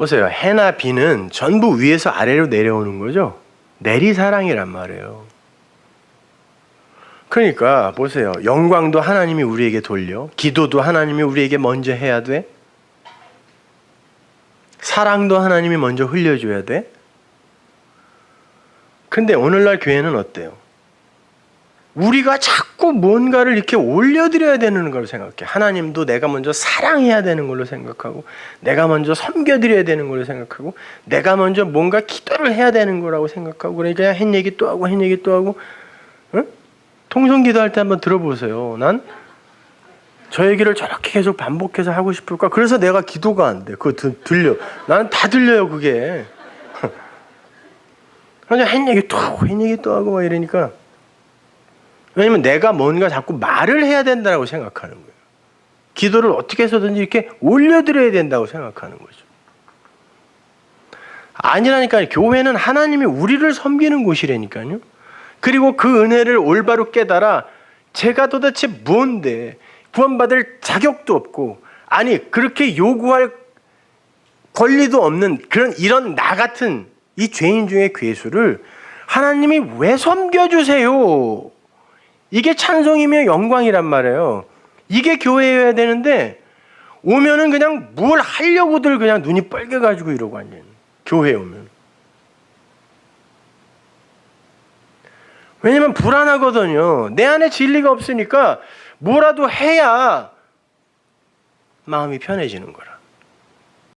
보세요. 해나 비는 전부 위에서 아래로 내려오는 거죠. 내리사랑이란 말이에요. 그러니까 보세요. 영광도 하나님이 우리에게 돌려, 기도도 하나님이 우리에게 먼저 해야 돼. 사랑도 하나님이 먼저 흘려줘야 돼. 근데 오늘날 교회는 어때요? 우리가 자꾸 뭔가를 이렇게 올려드려야 되는 걸 생각해. 하나님도 내가 먼저 사랑해야 되는 걸로 생각하고, 내가 먼저 섬겨드려야 되는 걸로 생각하고, 내가 먼저 뭔가 기도를 해야 되는 거라고 생각하고, 그러니까 한 얘기 또 하고, 한 얘기 또 하고, 응? 통성 기도할 때 한번 들어보세요. 난 저 얘기를 저렇게 계속 반복해서 하고 싶을까? 그래서 내가 기도가 안 돼. 그거 들- 들려. 나는 다 들려요, 그게. 그냥 한 얘기 또 하고, 한 얘기 또 하고, 막 이러니까. 왜냐면 내가 뭔가 자꾸 말을 해야 된다고 생각하는 거예요. 기도를 어떻게 해서든지 이렇게 올려드려야 된다고 생각하는 거죠. 아니라니까 교회는 하나님이 우리를 섬기는 곳이라니까요. 그리고 그 은혜를 올바로 깨달아 제가 도대체 뭔데 구원받을 자격도 없고 아니 그렇게 요구할 권리도 없는 그런 이런 나 같은 이 죄인 중의 괴수를 하나님이 왜 섬겨주세요? 이게 찬송이며 영광이란 말이에요. 이게 교회여야 되는데 오면은 그냥 뭘 하려고들 그냥 눈이 빨개가지고 이러고 앉아있는 교회에 오면. 왜냐면 불안하거든요. 내 안에 진리가 없으니까 뭐라도 해야 마음이 편해지는 거라.